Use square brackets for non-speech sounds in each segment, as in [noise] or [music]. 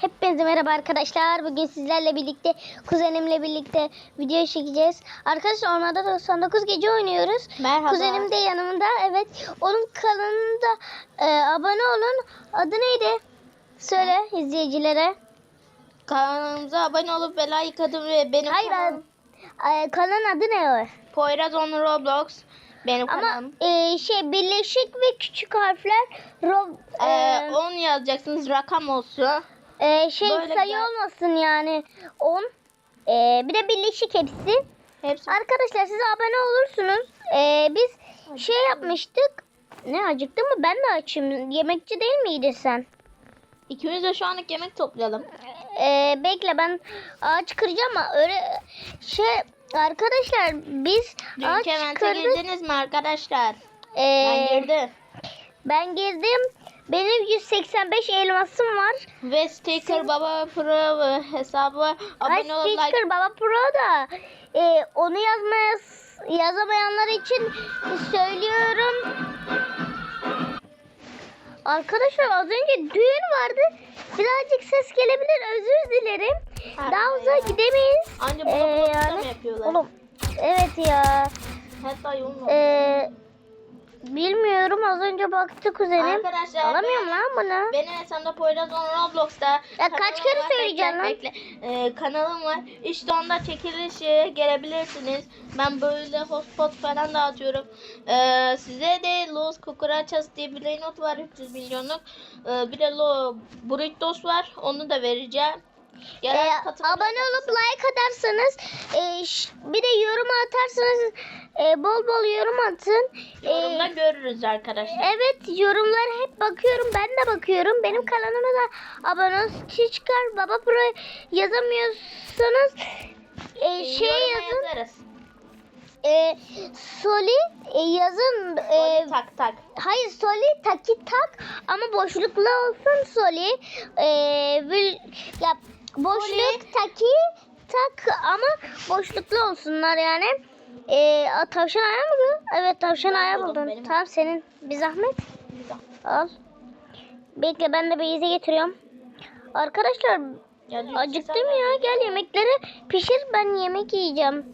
Hepinize merhaba arkadaşlar. Bugün sizlerle birlikte kuzenimle birlikte video çekeceğiz. Arkadaşlar ormanda 99 gece oynuyoruz. Merhaba. Kuzenim de yanımda. Evet. Onun kanalında e, abone olun. Adı neydi? Söyle izleyicilere. Kanalımıza abone olup ve like atın ve benim Hayır. kanalım e, kanalın adı ne o? Poyraz on Roblox. Benim Ama kanalım. e, şey birleşik ve küçük harfler Rob, e, Ee, 10 yazacaksınız rakam olsun. E, şey böyle sayı güzel. olmasın yani 10. E, bir de birleşik hepsi. Hepsi. Arkadaşlar siz abone olursunuz. Ee, biz şey yapmıştık. Ne acıktın mı? Ben de açım. Yemekçi değil miydin sen? İkimiz de şu anlık yemek toplayalım. Ee, bekle ben ağaç kıracağım ama öyle şey arkadaşlar biz ağaç Dünkü evente kırdık. girdiniz mi arkadaşlar? Ben Ee, girdim. ben girdim. Benim 185 elmasım var. Ve Sticker Baba Pro hesabı abone like Sticker Baba Pro da e, onu yazmaya yazamayanlar için söylüyorum. Arkadaşlar az önce düğün vardı. Birazcık ses gelebilir. Özür dilerim. Ha, Daha uzağa gidemeyiz. Anca bunu ee, yani- yapıyorlar? Oğlum evet ya. Hatta yoğun Ee, bilmiyorum az önce baktı kuzenim. Arkadaşlar Alamıyorum ben- lan bunu. Benim hesabımda Poyraz on Roblox'ta. Ya kaç kere var. söyleyeceksin lan? Bekle, bekle. Ee, kanalım var. İşte onda çekilişe gelebilirsiniz. Ben böyle hotspot falan dağıtıyorum. Ee, size de Los Cucarachas diye bir not var 300 milyonluk. Ee, bir de Lo Burritos var. Onu da vereceğim. Ee, abone olup like atarsanız e, bir de yorum atarsanız e, bol bol yorum atın. Ee, Yorumda görürüz arkadaşlar. Evet yorumlara hep bakıyorum. Ben de bakıyorum. Benim kanalıma da abone olun. çıkar Baba Pro yazamıyorsanız e, şey Yoruma yazın. yazarız. E, Soli e, yazın. E, Soli tak tak. hayır Soli taki tak ama boşluklu olsun Soli. E, vil- ya boşluk taki tak ama boşluklu olsunlar yani. E, a, tavşan ayağı mı? Evet tavşan ayağı buldum, benim. Tamam senin bir zahmet. Al. Bekle ben de beyze getiriyorum. Arkadaşlar Ya, acıktım ya. Gel yemekleri pişir ben yemek yiyeceğim.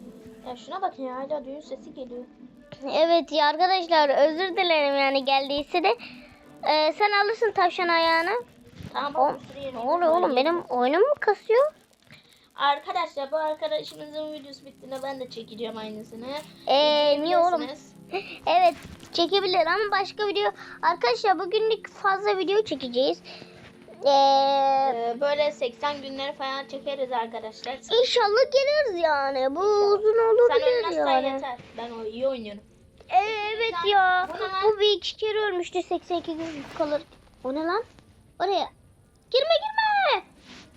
Ya şuna bakın ya hala düğün sesi geliyor. Evet ya arkadaşlar özür dilerim yani geldiyse de. Ee, sen alırsın tavşan ayağını. Tamam O, bak, bir sürü ne oluyor oğlum benim oyunum mu kasıyor? Arkadaşlar bu arkadaşımızın videosu bittiğinde ben de çekeceğim aynısını. Ee, niye oğlum? [laughs] Evet çekebilir ama başka video. Arkadaşlar bugünlük fazla video çekeceğiz. Ee, Ee, böyle 80 günleri falan çekeriz arkadaşlar. inşallah geliriz yani. Bu uzun Sen olabilir ölmezsen yani. yeter. Ben o iyi oynuyorum. Evet ya. Bu? Bu bir iki kere ölmüştü 82 gün kalır. O ne lan? Oraya. Girme girme.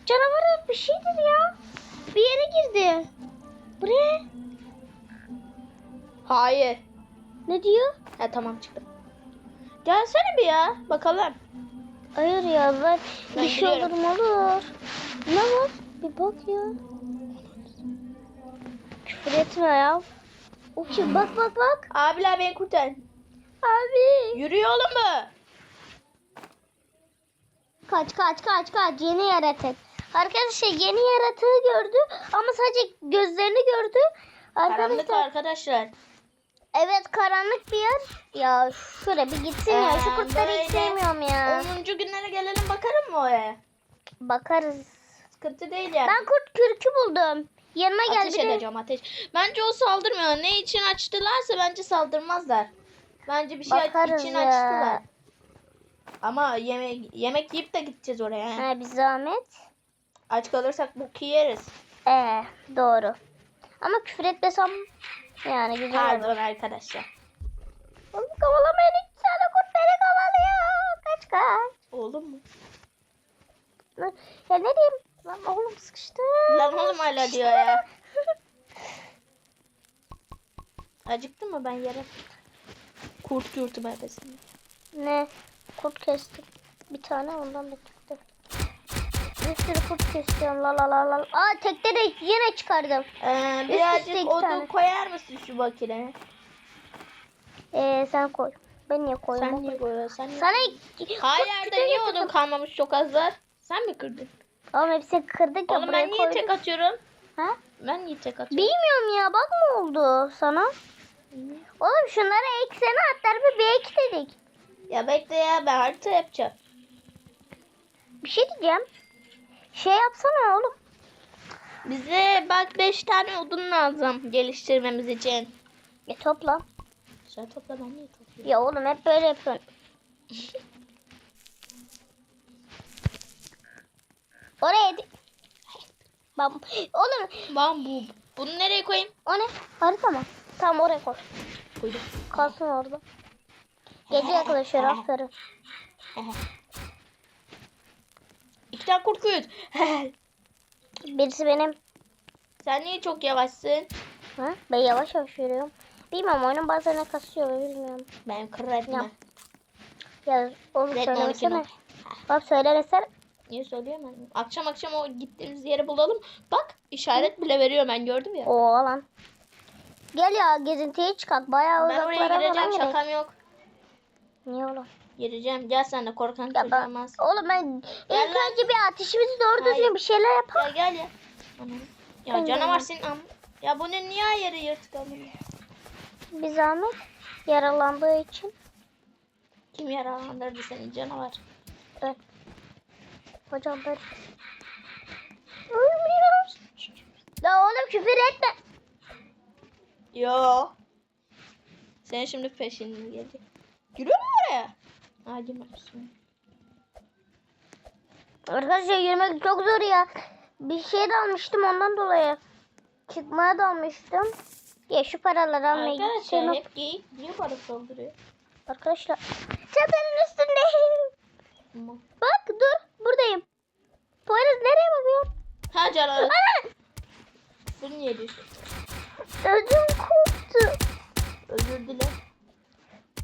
Canavar bir şeydir ya. Bir yere girdi. Buraya. Hayır. Ne diyor? Ha tamam çıktım. Gelsene bir ya bakalım. Hayır ya ben, Ben bir şey olur mu olur. Ne var? Bir bak ya. Küfür etme ya. Kim? Bak bak bak. Abiler beni kurtarın. Abi. Yürüyor oğlum bu. Kaç kaç kaç kaç yeni yaratık. Arkadaşlar yeni yaratığı gördü ama sadece gözlerini gördü. Karanlık Arkadaşlar arkadaşlar. evet karanlık bir yer. Ya şöyle bir gitsin ya şu Ee, kurtları hiç sevmiyorum ya. 10. günlere gelelim bakarım mı oraya? Bakarız. Sıkıntı değil yani. Ben kurt kürkü buldum. Yanıma gel Ateş edeceğim ateş. Bence o saldırmıyor. Ne için açtılarsa bence saldırmazlar. Bence bir şey Bakarız için ya. açtılar. Ama yemek yemek yiyip de gideceğiz oraya. Ha, bir zahmet. Aç kalırsak bu yeriz. Ee, doğru. Ama küfür etmesem yani güzel olur. Pardon arkadaşlar. Oğlum kovalamayın iki tane kurt beni kovalıyor. Kaç kaç. Oğlum mu? Ya ne diyeyim? Lan oğlum sıkıştı. Lan oğlum hala diyor ya. [laughs] Acıktın mı ben yere? Kurt yurtu berbesinde. Ne? Kurt kestim. Bir tane ondan da çıktı. Bir sürü kurt kesiyorum la la la la. Aa tekte de yine çıkardım. Ee, birazcık iki odun tane. koyar mısın şu makineye? Ee, sen koy. Ben niye koyayım? Sen niye koy. koyuyorsun? Sen? Sana yerde kütüğü niye odun kalmamış çok az var? Sen mi kırdın? Oğlum hepsini kırdık ya Oğlum ben niye tek koyduk. atıyorum? Ha? Ben niye tek atıyorum? Bilmiyorum ya bak mı oldu sana? Oğlum şunlara ekseni at tarafı bir ek dedik. Ya bekle ya ben harita yapacağım. Bir şey diyeceğim. Şey yapsana oğlum. Bize bak 5 tane odun lazım geliştirmemiz için. Ya topla. Sen topla ben niye toplayayım? Ya oğlum hep böyle yapıyorsun. [laughs] Oraya di- Bak oğlum Bambu. Bunu nereye koyayım? o ne? Harita mı? Tamam oraya koy. Koydum. Kalsın orada. Gece yaklaşıyor aferin. [laughs] İki tane kurt kuyut. [laughs] Birisi benim. Sen niye çok yavaşsın? Ha? Ben yavaş yavaş yürüyorum. Bilmem oyunun bazen kasıyor bilmiyorum. Ben kırarım. Ya. Ya oğlum söylemesene. Bak söylemesene. Niye söyleyemem? Akşam akşam o gittiğimiz yeri bulalım. Bak işaret bile veriyor ben gördüm ya. Oo lan. Gel ya gezintiye çıkak. Bayağı Ben oraya uzaklara gireceğim falan gidelim. şakam yok. Niye oğlum? Gireceğim. Gel sen de korkan Ya ben, çocuğumaz. oğlum ben Gel ilk lan. önce bir ateşimizi doğru Hayır. düzgün bir şeyler yapalım. Gel gel ya. Anam. Ya Ben canavar senin am. Ya bunun niye ayarı yırtık amına? Bir zahmet yaralandığı için. Kim yaralandırdı seni canavar? Evet. Hocam ben... Ölmüyoruz. La oğlum küfür etme. Yo. Sen şimdi peşinden gelecek. Giriyor mu oraya? Ha girmemişsin. Arkadaşlar yürümek çok zor ya. Bir şey de almıştım ondan dolayı. Çıkmaya da almıştım. Ya şu paraları almaya Arkadaşlar gideceğim. hep geyik niye para saldırıyor? Arkadaşlar. Çatının üstündeyim. Tamam. Bak dur buradayım. Poyraz nereye bakıyor? Ha canavar. Ana! Bunu niye diyorsun? Ödüm koptu. Özür dile.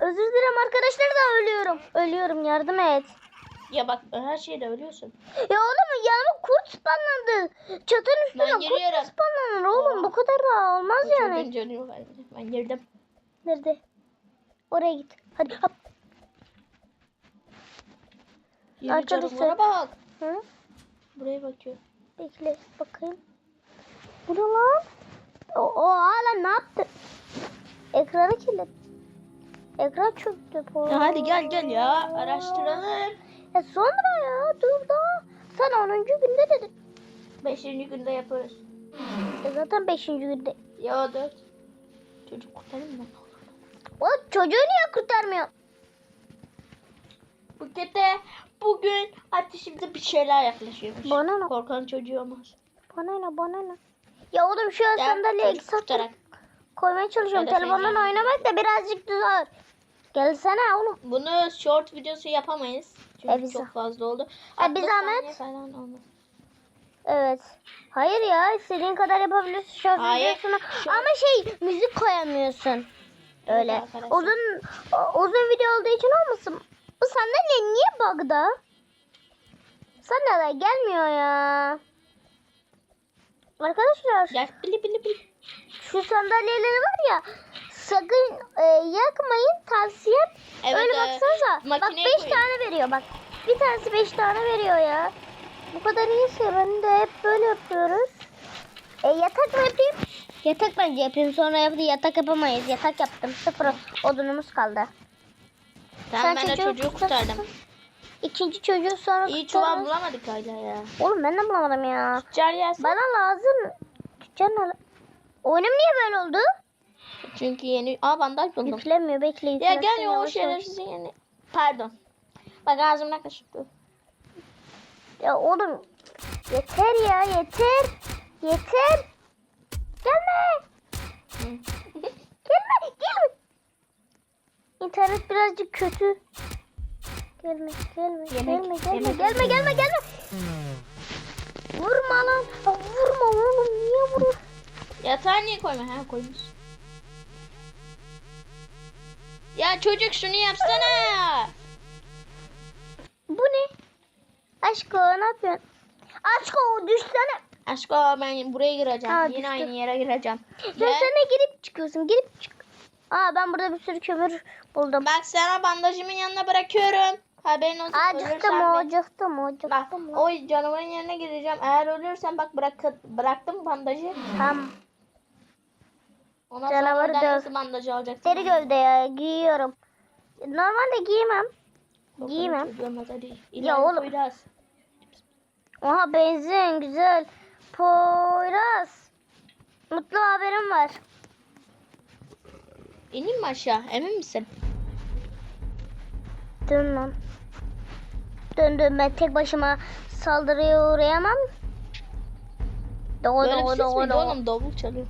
Özür dilerim arkadaşlar da ölüyorum. Ölüyorum yardım et. Ya bak her şeyde ölüyorsun. Ya oğlum yanıma kurt spawnlandı. Çatının üstüne Ben kurt spawnlanır oğlum. Oha. Bu kadar da olmaz Bu yani. çocuğun canı yok bence. Ben girdim. Nerede? Oraya git. Hadi hop. Yeni Arkadaşlar- bak. Hı? Buraya bakıyor. Bekle bakayım. Bu ne lan? O, o hala ne yaptı? Ekranı kilitli. Ekran çöktü. Ya hadi gel gel ya. Araştıralım. Ya sonra ya dur da. Sen 10. günde dedin. Beşinci günde yaparız. E zaten 5. günde. Ya dört. Çocuk kurtarayım mı? O çocuğu niye kurtarmıyor? Bukete bugün ateşimize bir şeyler yaklaşıyormuş. Bana ne? Korkan çocuğu olmaz. Bana ne bana ne? Ya oğlum şu an sandalyeye koymaya çalışıyorum. Telefondan oynamak da birazcık zor. Gelsene oğlum. Bunu short videosu yapamayız. Çünkü E, çok fazla oldu. E, biz 60 Ahmet- saniye falan olmaz. Evet. Hayır ya istediğin kadar yapabilirsin Hayır, videosunu. şu- Ama şey müzik koyamıyorsun. Öyle. uzun uzun video olduğu için olmasın. Bu sandalye niye bug'da? Sandalye gelmiyor ya. Arkadaşlar Gel bili bili bili. şu sandalyeleri var ya sakın e, yakmayın tavsiyem. Evet, Öyle e, baksanıza. Bak makineye 5 koyun. tane veriyor bak. Bir tanesi 5 tane veriyor ya. Bu kadar iyiyse ben de hep böyle yapıyoruz. E, yatak mı yapayım? Yatak bence yapayım. Sonra yaptı yatak yapamayız. Yatak yaptım. Sıfır odunumuz kaldı. Tamam ben de çocuğu kurtarsın. kurtardım. İkinci çocuğu sonra İyi çuval bulamadık hala ya. Oğlum ben de bulamadım ya. Tüccar gelsin. Bana lazım. Tüccar ne? Oyunum niye böyle oldu? Çünkü yeni... Aa bandaj buldum. Yüklenmiyor bekle Ya gel ya o şerefsiz yeni. Pardon. Bak ağzımdan kaçtı. Ya oğlum yeter ya yeter. Yeter. Gelme. [laughs] Gelme. Gelme. İnternet birazcık kötü. Gelme gelme Yemek, gelme gelme yemek. gelme gelme gelme. Vurma lan. Ya vurma oğlum niye vuruyorsun? Yatağı niye koyma? Ha koymuş. Ya çocuk şunu yapsana. Bu ne? Aşko ne yapıyorsun? Aşko düşsene. Aşko ben buraya gireceğim. Aa, Yine aynı yere gireceğim. Sen Gel. sana girip çıkıyorsun girip çık. Aa ben burada bir sürü kömür buldum. Bak sana bandajımın yanına bırakıyorum. Haberin olsun. Acıktım ben- acıktım Bak acıktım. o canavarın yerine gireceğim. Eğer ölürsen bak bırak bıraktım bandajı. Tamam. Ondan Canavarı sonra döv. nasıl bandajı alacaksın? Deri gövde ya giyiyorum. Normalde giymem. Bakalım giymem. hadi. Ya oğlum. Poyraz. Oha benzin güzel. Poyraz. Mutlu haberim var. İneyim mi aşağı? Emin misin? Dön lan. Dön dön ben tek başıma saldırıya uğrayamam. Doğru Böyle bir doğru ses doğru. miydi oğlum? Davul çalıyor.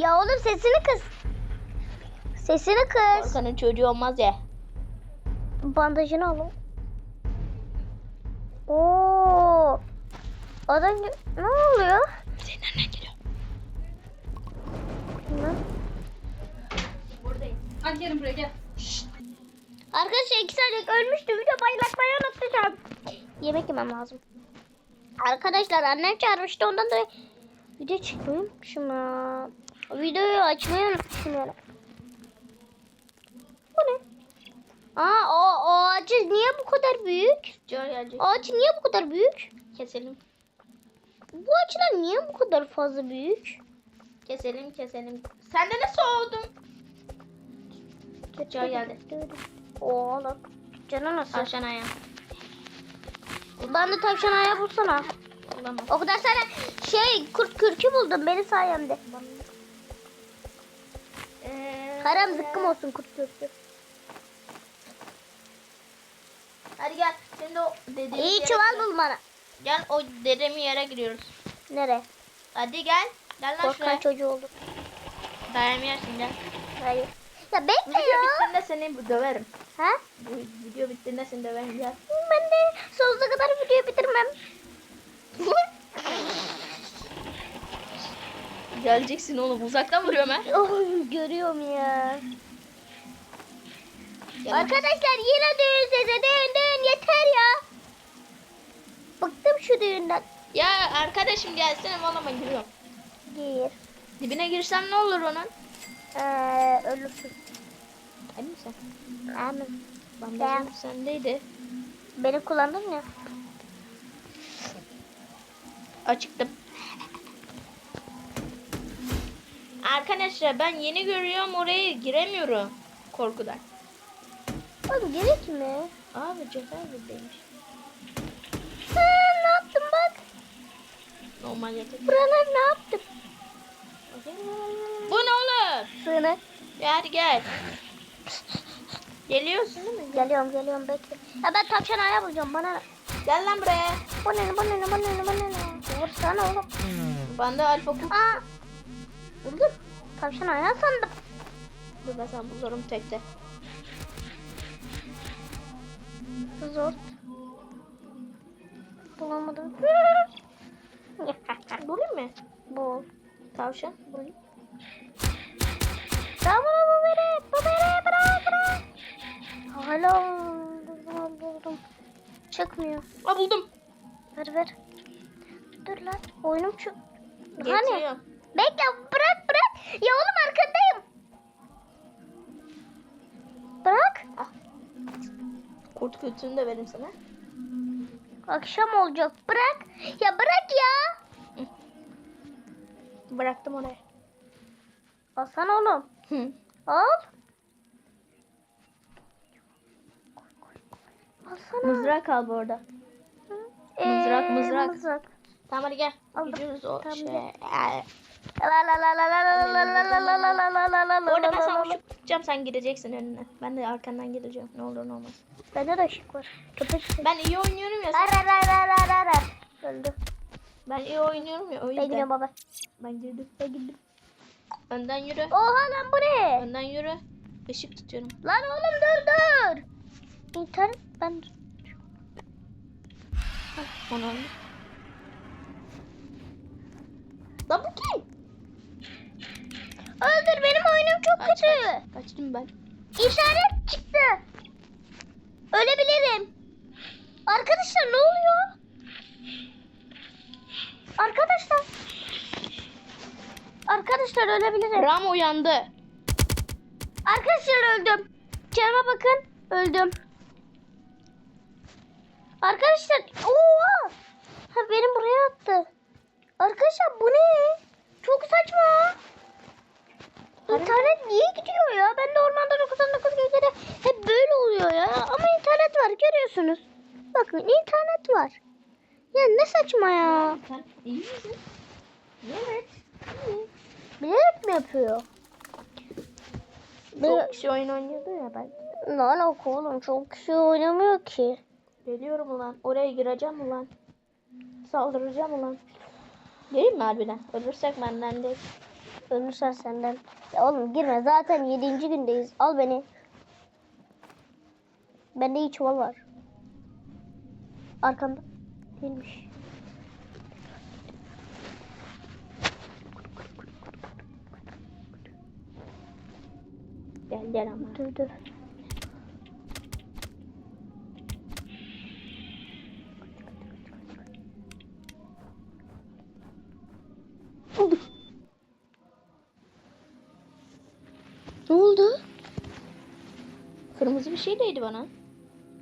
Ya oğlum sesini kız. Sesini kız. Korkanın çocuğu olmaz ya. Bandajını al. Oo. Adam ne oluyor? Senin annen geliyor. Ne? Buradayım. Hadi gelin buraya gel. Arkadaşlar iki saniye ölmüştü. Video paylaşmayı unutacağım. Yemek yemem lazım. Arkadaşlar annem çağırmıştı ondan dolayı video çekmeyi unutmuşum ya. Videoyu açmayı unutmuşum. Bu ne? Aa o, o ağacı niye bu kadar büyük? Ağaç niye bu kadar büyük? Keselim. Bu ağaçlar niye bu kadar fazla büyük? Keselim keselim. Sen de ne soğudun? Cor geldi. Oğlum. Canı nasıl? Tavşan ayağı. Ben de tavşan ayağı bulsana. Olamaz. O kadar sana şey kurt kürkü buldum benim sayemde. Ee, Haram zıkkım olsun kurt kürkü. Hadi gel. Şimdi o dediğimiz İyi yere çuval gidiyoruz. bul bana. Gel o dedemi yere giriyoruz. Nere? Hadi gel. Gel lan Korkan şuraya. çocuğu oldu. Dayanma yersin gel. Hayır. Ya bekle video ya. bittiğinde seni döverim. Ha? Bu video bittiğinde seni döverim gel. Ben de sonsuza kadar videoyu bitirmem. Geleceksin oğlum uzaktan vuruyorum ha. oh, görüyorum ya. Gel. Arkadaşlar yine düğün sesi. Düğün düğün yeter ya. Bıktım şu düğünden. Ya arkadaşım gelsene valla ben giriyorum. Gir. Dibine girsem ne olur onun? Ee, ölürsün. Emin misin? Amin. Bandajım sendeydi. Beni kullandın ya. Açıktım. Arkadaşlar ben yeni görüyorum oraya giremiyorum. Korkudan. Oğlum gerek mi? Abi cezaevindeymiş. Ha, ne yaptım bak. Normal yatak. Buralar ne yaptım? Bu ne olur? Sığınak. Ya hadi gel. Geliyorsun değil mi? Geliyorum geliyorum bekle. Ya ben tavşan ayağı bulacağım bana. ne? Gel lan buraya. Bu ne bu ne bu ne bu ne? Vursana oğlum. Ben de alfa kuk. Aa. Buldum. Tavşan ayağı sandım. Dur ben sana bulurum tekte. Zor. Bulamadım. [laughs] Bulayım mı? Bu. Tavşan. Bulayım. Tamam bu beni. Bu beni bırak bırak. Hala buldum, buldum. Çıkmıyor. Aa buldum. Ver ver. Dur lan. Oyunum şu. Hani? Getiriyorum. Bekle bırak bırak. Ya oğlum arkandayım. Bırak. Ah. Kurt kültürünü de vereyim sana. Akşam olacak. Bırak. Ya bırak ya. Bıraktım oraya. Alsana oğlum. Hı. Al. Alsana. Mızrak al bu orada. Ee, mızrak, mızrak. mızrak. Tamam hadi gel. Aldım. Gidiyoruz o Tamam, şey. gel. Orada ben sana ışık tutacağım sen gireceksin önüne. Ben de arkandan gireceğim. Ne olur ne olmaz. Bende de ışık var. Ben iyi oynuyorum ya. Sen... Arar arar arar arar. Öldü. Ben iyi oynuyorum ya o yüzden. Ben gidiyorum baba. Ben girdim. Ben girdim. Önden yürü. Oha lan bu ne? Önden yürü. Işık tutuyorum. Lan oğlum dur dur. İnternet ben Onu Lan bu kim? Öldür benim oyunum çok kötü. kaç. Kaçtım ben. İşaret çıktı. Ölebilirim. Arkadaşlar ne oluyor? Arkadaşlar. Arkadaşlar ölebilirim. Ram uyandı. Arkadaşlar öldüm. Canıma bakın. Öldüm. Arkadaşlar oha! Ha benim buraya attı. Arkadaşlar bu ne? Çok saçma. İnternet niye gidiyor ya? Ben de ormanda 99 gecede hep böyle oluyor ya. Ama internet var görüyorsunuz. Bakın internet var. Ya ne saçma ya. Sen iyi misin? Evet. Bilerek mi yapıyor? Çok kişi oyun oynuyordu ya ben. Ne alaka oğlum? Çok kişi oynamıyor ki. Geliyorum ulan. Oraya gireceğim ulan. Saldıracağım ulan. Geleyim mi harbiden? Ölürsek benden değil. Ölürsen senden. Ya oğlum girme zaten 7. gündeyiz. Al beni. Bende iyi çuval var. Arkanda. Değilmiş. Gel gel ama. Dur dur. Oldu. Ne oldu? Kırmızı bir şey değdi bana.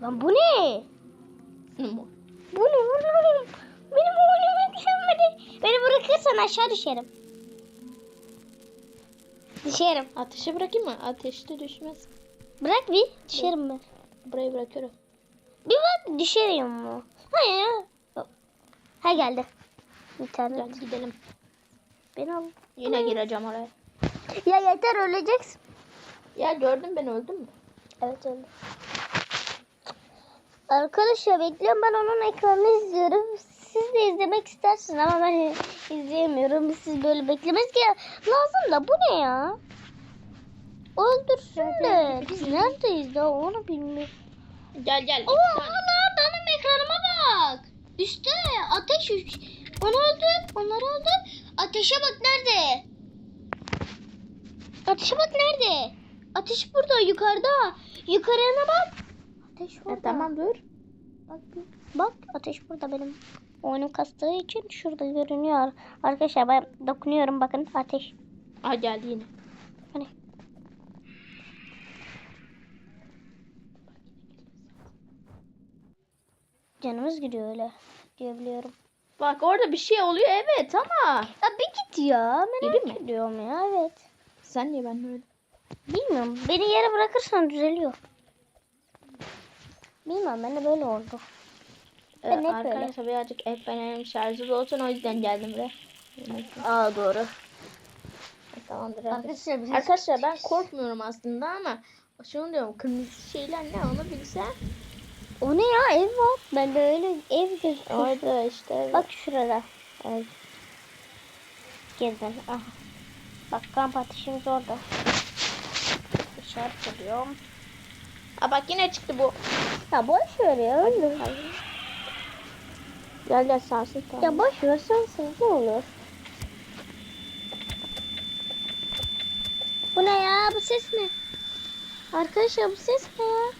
Lan bu ne? Bu ne oğlum? Benim oğlum düşemedi. Beni bırakırsan aşağı düşerim. Düşerim. Ateşe bırakayım mı? Ateşte düşmez. Bırak bir. Düşerim ben. Burayı bırakıyorum. Bir bak düşerim mu? Hayır. Ha geldi. Gel gidelim. Beni al. Yine gireceğim oraya. Ya yeter öleceksin. Ya gördün ben öldüm mü? Evet öyle. Arkadaşlar bekliyorum ben onun ekranını izliyorum. Siz de izlemek istersiniz ama ben izleyemiyorum. Siz böyle beklemez ki lazım da bu ne ya? Öldürsünler. Biz neredeyiz daha onu bilmiyorum. Gel gel. tane. lan benim ekranıma bak. Üstte ateş. Onu öldür. Onları öldür. Ateşe bak nerede? Ateşe bak nerede? Ateş burada yukarıda. Yukarına bak. Ateş burada. Ya, tamam dur. Bak, bak ateş burada benim. Oyunum kastığı için şurada görünüyor. Arkadaşlar ben dokunuyorum bakın ateş. Aa geldi yine. Hani canımız gidiyor öyle diyebiliyorum. Bak orada bir şey oluyor evet ama. Ya bir git ya. Merak mi? ediyorum ya evet. Sen niye ben öyle? Bilmiyorum. Beni yere bırakırsan düzeliyor. Bilmiyorum ben de böyle oldu. Ee, Ben hep arkadaşlar birazcık el fenerim şarjı olsun o yüzden geldim buraya. Aa doğru. Tamamdır. hadi. Arkadaşlar biz Arkadaşlar ben korkmuyorum aslında ama şunu diyorum kırmızı şeyler ne onu bilsen. O ne ya ev var. Ben de öyle ev gözüküyor. Orada işte. Bak şurada. Evet. Gezdim. Aha. Bak kamp ateşimiz orada. Dışarı çıkıyorum. Aa bak yine çıktı bu. Ya boş ver ya öldür. Gel gel sarsın tamam. Ya boş ver sensiz ne olur. Bu ne ya? Bu ses ne? Arkadaşlar bu ses ne ya?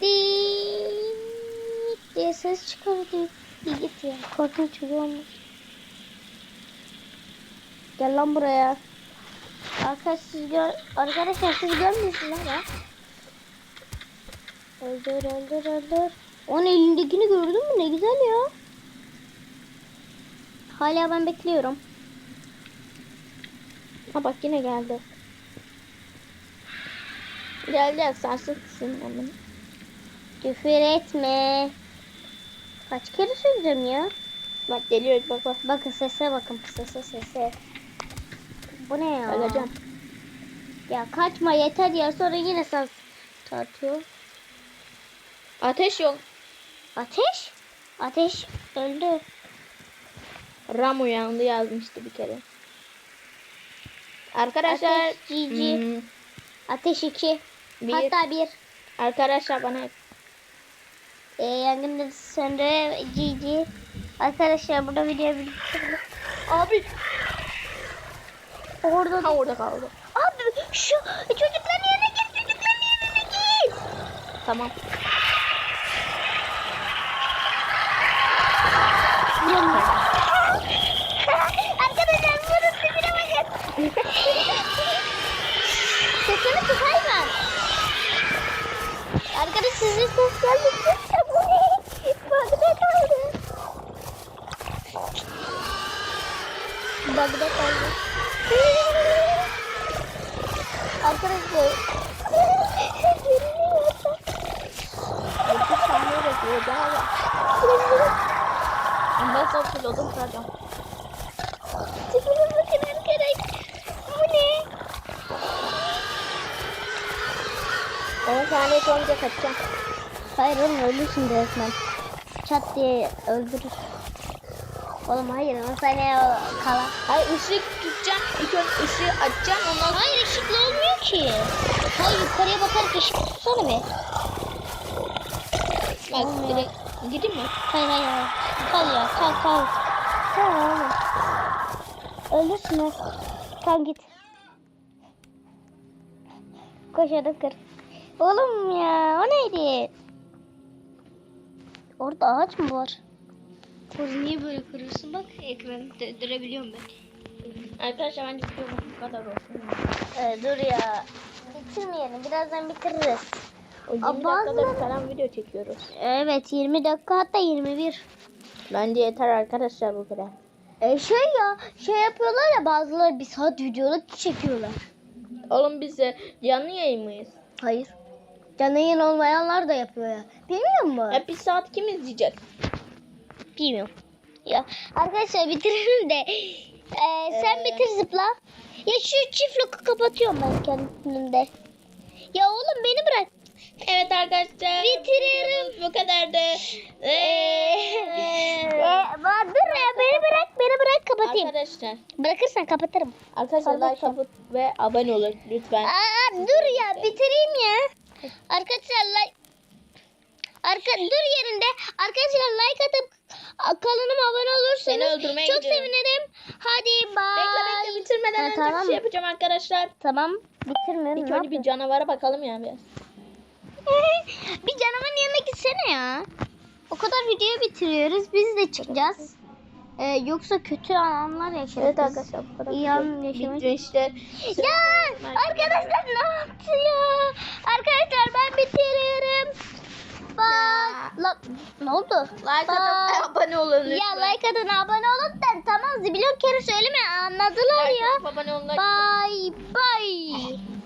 Diiiit diye ses çıkardı. Bir git ya. Korkunç bir olmuş. Gel lan buraya. Arkadaşlar siz gör arkadaşlar siz görmüyorsunuz ama. Öldür öldür öldür. Onun elindekini gördün mü? Ne güzel ya. Hala ben bekliyorum. Ha bak yine geldi. Gel gel sarsın hemen. Küfür etme. Kaç kere söyleyeceğim ya? Bak geliyor bak bak. Bakın sese bakın sese sese. Bu ne ya? Öleceğim. Ya kaçma yeter ya sonra yine sen tartıyor. Ateş yok. Ateş? Ateş öldü. Ram uyandı yazmıştı bir kere. Arkadaşlar. Ateş GG. hmm, Ateş 2. bir, Hatta 1. arkadaşlar bana E, yangında söndü GG. Arkadaşlar burada video bitirelim. Abi. Orada Ha orada kaldı. Abi şu çocukların yerine git çocukların yerine git. Tamam. Arkadaşlar bunun tipine bakın. Sesini kısayım ben. Sizin ses geldi. Bagda kaldı. Bagda kaldı. Arkadaşlar. Bir saniye bekliyor daha var. Ben son pilotum kıracağım. Çıkın bakın arkadaş. Bu ne? 10 saniye sonra kaçacağım. Hayır oğlum ölürsün resmen. Çat diye öldürür. Oğlum hayır 10 saniye kala. Hayır ışık tutacağım. İlk önce ışığı açacağım. Ondan Hayır ışıklı olmuyor ki. Hayır yukarıya bakarak ışık tutsana be. bak Olmuyor. direkt gideyim mi? Hayır hayır hayır. Kal ya kal kal. Kal oğlum. Ölürsün ha. Kal git. Koş hadi kır. Oğlum ya o neydi? Orada ağaç mı var? Koz niye böyle kırıyorsun? Bak ekranı döndürebiliyorum ben. Arkadaşlar bence pilotum bu kadar olsun. Ee, dur ya. Bitirmeyelim. Birazdan bitiririz. O 20 Aa, dakikada bazıları- bir falan video çekiyoruz. Evet 20 dakika hatta 21. Bence yeter arkadaşlar bu kadar. E şey ya şey yapıyorlar ya bazıları bir saat videoluk çekiyorlar. Oğlum biz de canlı yayın mıyız? Hayır. Canlı yayın olmayanlar da yapıyor ya. Bilmiyor musun? Hep bir saat kim izleyecek? Bilmiyorum. Ya arkadaşlar bitirelim de. Ee, sen Ee. bitir zıpla. Ya şu çift loku kapatıyorum ben kendimde. Ya oğlum beni bırak. Evet arkadaşlar. Videomuz Bu kadardı. Ee, Ee, ba- dur ya beni bırak beni bırak kapatayım. arkadaşlar. Bırakırsan kapatırım. Arkadaşlar like atıp ve abone olun lütfen. Aa, dur ya bitireyim ya. Arkadaşlar like Arka dur yerinde. Arkadaşlar like atıp kanalıma abone olursanız Seni öldürmeye çok gidiyorum. sevinirim. Hadi bye. Bekle bekle bitirmeden Ha, önce tamam. bir şey yapacağım arkadaşlar. Tamam. Bitirmiyorum. İlk önce bir canavara bakalım ya biraz. [laughs] bir canavarın yanına gitsene ya. O kadar video bitiriyoruz. Biz de çıkacağız. Ee, yoksa kötü anlar yaşarız. Evet arkadaşlar. İyi an yaşamak. Bitti işte. Ya arkadaşlar ne yaptı ya? Arkadaşlar ben bitiriyorum. Bye. La, ne oldu? Like ve abone olun lütfen. Ya like atın abone olun da tamam zibilyon kere söyleme anladılar ya. Like atıp abone olun. Bye bye.